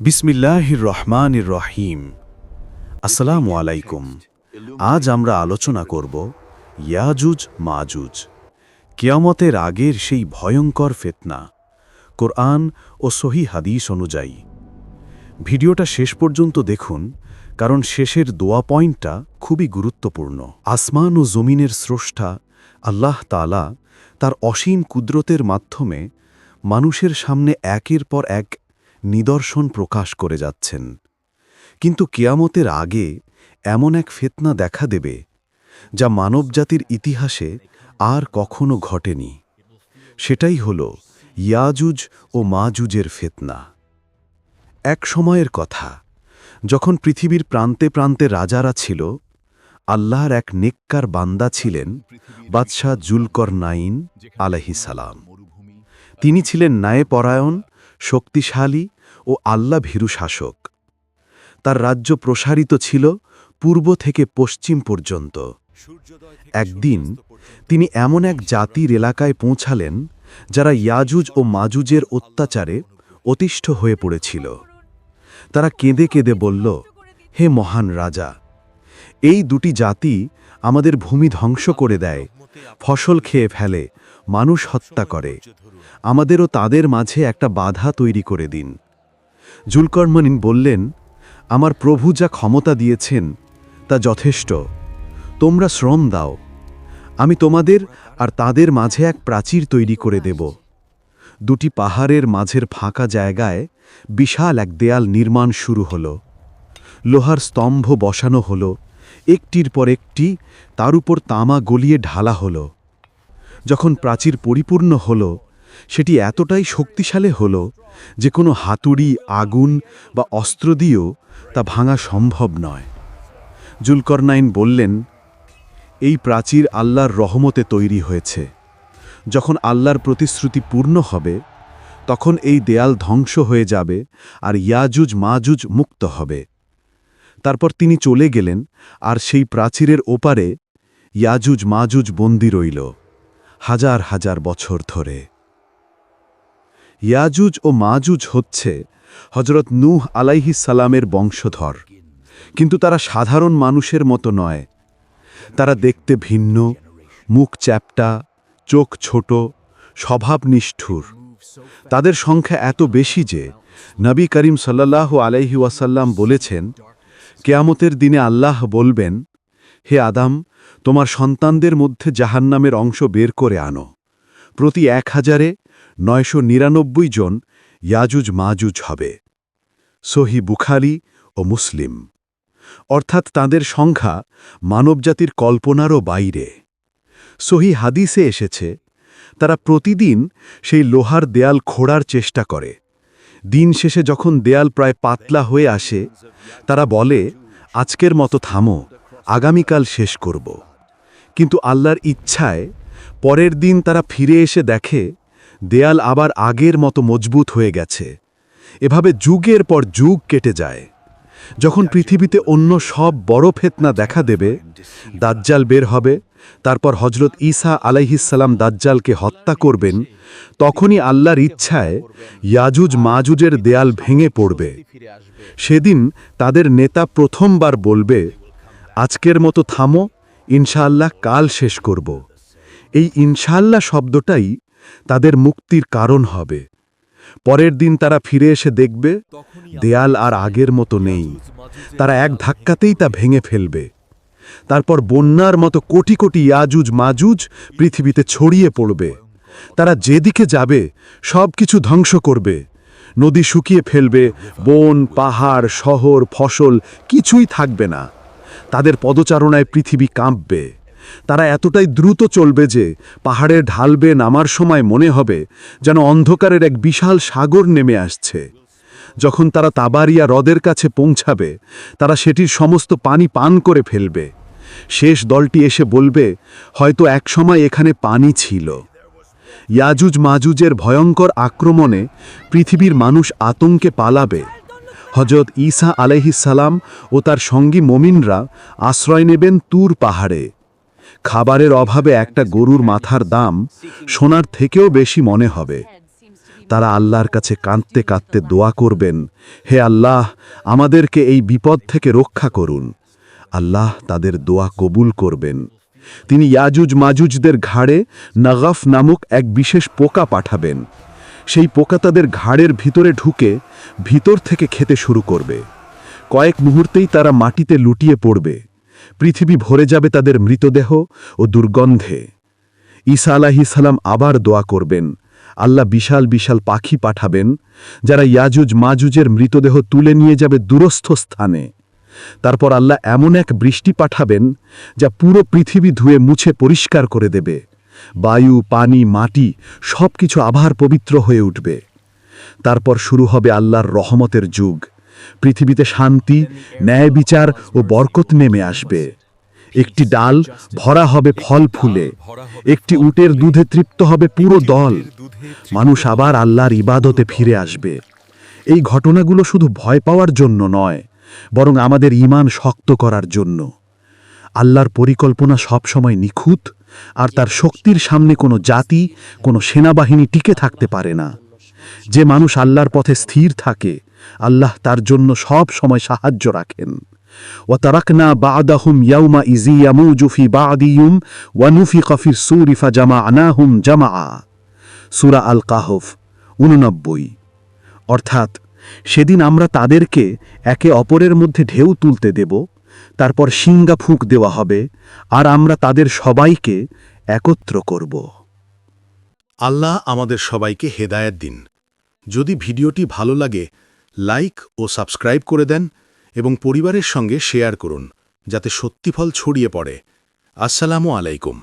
বিসমিল্লাহির রহমানির রহিম। আসসালামু আলাইকুম। আজ আমরা আলোচনা করব ইয়াজুজ, মাজুজ। কিয়ামতের আগের সেই ভয়ঙ্কর ফেতনা, কোরআন ও সহি হাদিস অনুযায়ী। ভিডিওটা শেষ পর্যন্ত দেখুন, কারণ শেষের দোয়া পয়েন্টটা খুবই গুরুত্বপূর্ণ। আসমান ও জমিনের স্রষ্টা আল্লাহ তালা তার অসীম কুদরতের মাধ্যমে মানুষের সামনে একের পর এক নিদর্শন প্রকাশ করে যাচ্ছেন। কিন্তু কেয়ামতের আগে এমন এক ফেতনা দেখা দেবে, যা মানবজাতির ইতিহাসে আর কখনো ঘটেনি। সেটাই হল ইয়াজুজ ও মাজুজের ফেতনা। এক সময়ের কথা, যখন পৃথিবীর প্রান্তে প্রান্তে রাজারা ছিল, আল্লাহর এক নেককার বান্দা ছিলেন বাদশাহ জুলকর নাইন সালাম। তিনি ছিলেন ন্যায়পরায়ণ শক্তিশালী ও আল্লাহ ভীরু শাসক। তার রাজ্য প্রসারিত ছিল পূর্ব থেকে পশ্চিম পর্যন্ত। একদিন তিনি এমন এক জাতির এলাকায় পৌঁছালেন, যারা ইয়াজুজ ও মাজুজের অত্যাচারে অতিষ্ঠ হয়ে পড়েছিল। তারা কেঁদে কেঁদে বলল, হে মহান রাজা, এই দুটি জাতি আমাদের ভূমি ধ্বংস করে দেয়, ফসল খেয়ে ফেলে মানুষ হত্যা করে। আমাদেরও তাদের মাঝে একটা বাধা তৈরি করে দিন। জুলকর্মনিন বললেন, আমার প্রভু যা ক্ষমতা দিয়েছেন, তা যথেষ্ট। তোমরা শ্রম দাও। আমি তোমাদের আর তাদের মাঝে এক প্রাচীর তৈরি করে দেব। দুটি পাহাড়ের মাঝের ফাঁকা জায়গায় বিশাল এক দেয়াল নির্মাণ শুরু হল। লোহার স্তম্ভ বসানো হল। একটির পর একটি, তার উপর তামা গলিয়ে ঢালা হল। যখন প্রাচীর পরিপূর্ণ হল, সেটি এতটাই শক্তিশালী হল যে কোনো হাতুড়ি, আগুন বা অস্ত্র দিয়েও তা ভাঙা সম্ভব নয়। জুলকরনাইন বললেন, এই প্রাচীর আল্লাহর রহমতে তৈরি হয়েছে। যখন আল্লাহর প্রতিশ্রুতি পূর্ণ হবে, তখন এই দেয়াল ধ্বংস হয়ে যাবে আর ইয়াজুজ মাজুজ মুক্ত হবে। তারপর তিনি চলে গেলেন আর সেই প্রাচীরের ওপারে ইয়াজুজ মাজুজ বন্দি রইল। হাজার হাজার বছর ধরে। ইয়াজুজ ও মাজুজ হচ্ছে হজরত নূহ আলাইহি সালামের বংশধর। কিন্তু তারা সাধারণ মানুষের মতো নয়। তারা দেখতে ভিন্ন, মুখ চ্যাপটা, চোখ ছোট, স্বভাব নিষ্ঠুর। তাদের সংখ্যা এত বেশি যে নবী করিম সাল্লাহ আলাইহি ওয়াসাল্লাম বলেছেন, কেয়ামতের দিনে আল্লাহ বলবেন, হে আদাম তোমার সন্তানদের মধ্যে জাহান্নামের অংশ বের করে আনো। প্রতি এক হাজারে নয়শো নিরানব্বই জন ইয়াজুজ মাজুজ হবে। সহি বুখারি ও মুসলিম। অর্থাৎ তাদের সংখ্যা মানবজাতির কল্পনারও বাইরে। সহি হাদিসে এসেছে, তারা প্রতিদিন সেই লোহার দেয়াল খোড়ার চেষ্টা করে। দিন শেষে যখন দেয়াল প্রায় পাতলা হয়ে আসে, তারা বলে, আজকের মতো থামো, আগামীকাল শেষ করব। কিন্তু আল্লাহর ইচ্ছায় পরের দিন তারা ফিরে এসে দেখে, দেয়াল আবার আগের মতো মজবুত হয়ে গেছে। এভাবে যুগের পর যুগ কেটে যায়। যখন পৃথিবীতে অন্য সব বড় ফেতনা দেখা দেবে, দাজ্জাল বের হবে, তারপর হজরত ঈসা আলাইহিসাল্লাম দাজ্জালকে হত্যা করবেন, তখনই আল্লাহর ইচ্ছায় ইয়াজুজ মাজুজের দেয়াল ভেঙে পড়বে। সেদিন তাদের নেতা প্রথমবার বলবে, আজকের মতো থামো ইনশাআল্লাহ কাল শেষ করব। এই ইনশাআল্লাহ শব্দটাই তাদের মুক্তির কারণ হবে। পরের দিন তারা ফিরে এসে দেখবে দেয়াল আর আগের মতো নেই। তারা এক ধাক্কাতেই তা ভেঙে ফেলবে। তারপর বন্যার মতো কোটি কোটি ইয়াজুজ মাজুজ পৃথিবীতে ছড়িয়ে পড়বে। তারা যেদিকে যাবে সব কিছু ধ্বংস করবে। নদী শুকিয়ে ফেলবে বন পাহাড় শহর ফসল কিছুই থাকবে না। তাদের পদচারণায় পৃথিবী কাঁপবে। তারা এতটাই দ্রুত চলবে যে পাহাড়ের ঢালবে নামার সময় মনে হবে যেন অন্ধকারের এক বিশাল সাগর নেমে আসছে। যখন তারা তাবারিয়া হ্রদের কাছে পৌঁছাবে, তারা সেটির সমস্ত পানি পান করে ফেলবে। শেষ দলটি এসে বলবে, হয়তো একসময় এখানে পানি ছিল। ইয়াজুজ মাজুজের ভয়ঙ্কর আক্রমণে পৃথিবীর মানুষ আতঙ্কে পালাবে। হজরত ঈসা আলাইহিসালাম ও তার সঙ্গী মমিনরা আশ্রয় নেবেন তুর পাহাড়ে। খাবারের অভাবে একটা গরুর মাথার দাম সোনার থেকেও বেশি মনে হবে। তারা আল্লাহর কাছে কাঁদতে কাঁদতে দোয়া করবেন, হে আল্লাহ, আমাদেরকে এই বিপদ থেকে রক্ষা করুন। আল্লাহ তাদের দোয়া কবুল করবেন। তিনি ইয়াজুজ মাজুজদের ঘাড়ে নাগাফ নামক এক বিশেষ পোকা পাঠাবেন। সেই পোকা তাদের ঘাড়ের ভিতরে ঢুকে ভিতর থেকে খেতে শুরু করবে। কয়েক মুহূর্তেই তারা মাটিতে লুটিয়ে পড়বে। পৃথিবী ভরে যাবে তাদের মৃতদেহ ও দুর্গন্ধে। ঈসা আলাহিসাল্লাম আবার দোয়া করবেন, আল্লাহ বিশাল বিশাল পাখি পাঠাবেন, যারা ইয়াজুজ মাজুজের মৃতদেহ তুলে নিয়ে যাবে দূরস্থ স্থানে। তারপর আল্লাহ এমন এক বৃষ্টি পাঠাবেন, যা পুরো পৃথিবী ধুয়ে মুছে পরিষ্কার করে দেবে। বায়ু, পানি, মাটি সব কিছু আবার পবিত্র হয়ে উঠবে। তারপর শুরু হবে আল্লাহর রহমতের যুগ। পৃথিবীতে শান্তি, ন্যায় বিচার ও বরকত নেমে আসবে। একটি ডাল ভরা হবে ফল ফুলে, একটি উটের দুধে তৃপ্ত হবে পুরো দল। মানুষ আবার আল্লাহর ইবাদতে ফিরে আসবে। এই ঘটনাগুলো শুধু ভয় পাওয়ার জন্য নয়, বরং আমাদের ইমান শক্ত করার জন্য। আল্লাহর পরিকল্পনা সবসময় নিখুঁত আর তার শক্তির সামনে কোনো জাতি কোনো সেনাবাহিনী টিকে থাকতে পারে না যে মানুষ আল্লাহর পথে স্থির থাকে আল্লাহ তার জন্য সব সময় সাহায্য রাখেন وتركنا بعدهم يومئذ يموج في بعضهم ونفخ في الصور فجمعناهم جمعا সূরা আল কাহফ উননব্বই অর্থাৎ সেদিন আমরা তাদেরকে একে অপরের মধ্যে ঢেউ তুলতে দেব তারপর সিঙ্গা ফুঁক দেওয়া হবে, আর আমরা তাদের সবাইকে একত্র করব। আল্লাহ আমাদের সবাইকে হেদায়েত দিন। যদি ভিডিওটি ভালো লাগে, লাইক ও সাবস্ক্রাইব করে দেন এবং পরিবারের সঙ্গে শেয়ার করুন, যাতে সত্যিফল ছড়িয়ে পড়ে। আসসালামু আলাইকুম।